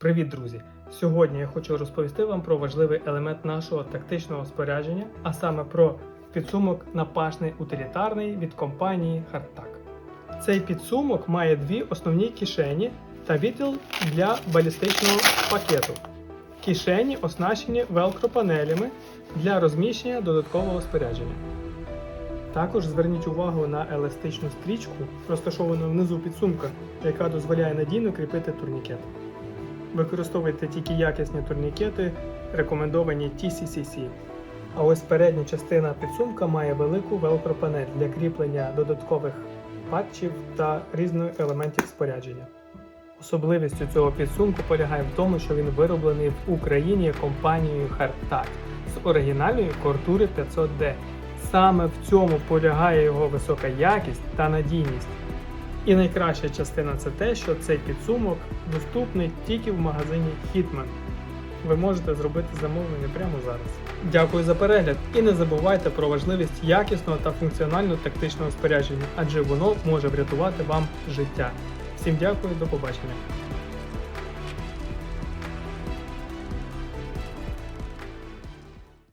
Привіт, друзі! Сьогодні я хочу розповісти вам про важливий елемент нашого тактичного спорядження, а саме про підсумок напашний утилітарний від компанії Hardtack. Цей підсумок має дві основні кишені та відділ для балістичного пакету. Кишені оснащені велкро-панелями для розміщення додаткового спорядження. Також зверніть увагу на еластичну стрічку, розташовану внизу підсумка, яка дозволяє надійно кріпити турнікет. Використовуйте тільки якісні турнікети, рекомендовані TCCC. А ось передня частина підсумка має велику велкро-панель для кріплення додаткових патчів та різних елементів спорядження. Особливістю цього підсумку полягає в тому, що він вироблений в Україні компанією Hardtack з оригінальної Кортури 500D. Саме в цьому полягає його висока якість та надійність. І найкраща частина це те, що цей підсумок доступний тільки в магазині Hitman. Ви можете зробити замовлення прямо зараз. Дякую за перегляд і не забувайте про важливість якісного та функціонального тактичного спорядження, адже воно може врятувати вам життя. Всім дякую, до побачення.